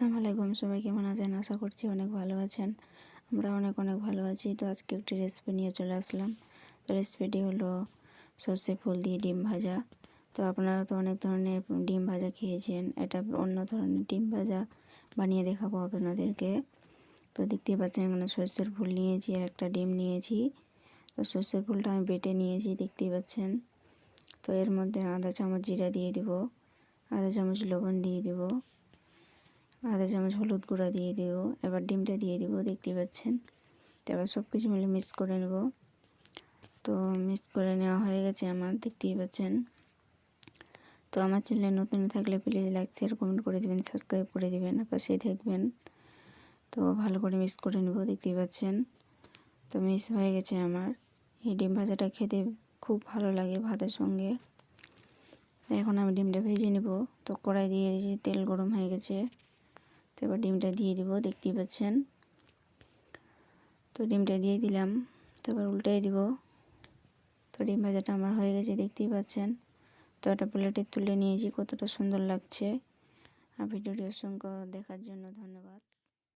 আসসালামু আলাইকুম। সবাই কেমন আছেন? আশা করছি অনেক ভালো আছেন। আমরা অনেক অনেক ভালো আছি। তো আজকে একটি রেসিপি নিয়ে চলে আসলাম। তো রেসিপিটি হলো সর্ষে ফুল দিয়ে ডিম ভাজা। তো আপনারা তো অনেক ধরনের ডিম ভাজা খেয়েছেন। এটা অন্য ধরনের ডিম ভাজা বানিয়ে দেখাবো আপনাদেরকে। তো দেখতেই পাচ্ছেন, এখানে সর্ষের ফুল নিয়েছি আর একটা ডিম নিয়েছি। তো সর্ষের ফুলটা আমি বেটে নিয়েছি, দেখতেই পাচ্ছেন। তো এর মধ্যে আধা চামচ জিরা দিয়ে দিব, আধা চামচ লবণ দিয়ে দিব। আধা চামচ, হলুদ গুঁড়া দিয়ে দেব। এবার ডিমটা দিয়ে দিব দেখতে পাচ্ছেন। তো এবার সব কিছু মিলে মিক্স করে নেব। তো মিক্স করে নেওয়া হয়ে গেছে আমার, দেখতেই পাচ্ছেন। তো আমার চ্যানেলে নতুন থাকলে প্লিজ লাইক শেয়ার কমেন্ট করে দেবেন সাবস্ক্রাইব করে দেবেন পাশেই থাকবেন। তো ভালো করে মিক্স করে নেব, দেখতেই পাচ্ছেন। তো মিক্স হয়ে গেছে আমার। এই ডিম ভাজাটা খেতে খুব ভালো লাগে ভাতের সঙ্গে। এখন আমি ডিমটা ভেজে নেব। তো কড়াই দিয়ে দিয়েছি তেল গরম হয়ে গেছে। তো এবার ডিমটা দিয়ে দিব, দেখতেই পাচ্ছেন। তো ডিমটা দিয়ে দিলাম তারপর উল্টাই দিব। তো ডিম ভাজাটা আমার হয়ে গেছে, দেখতেই পাচ্ছেন। তো একটা প্লেটে তুলে নিয়েছি, কতটা সুন্দর লাগছে। আর ভিডিওটি অসংখ্য দেখার জন্য ধন্যবাদ।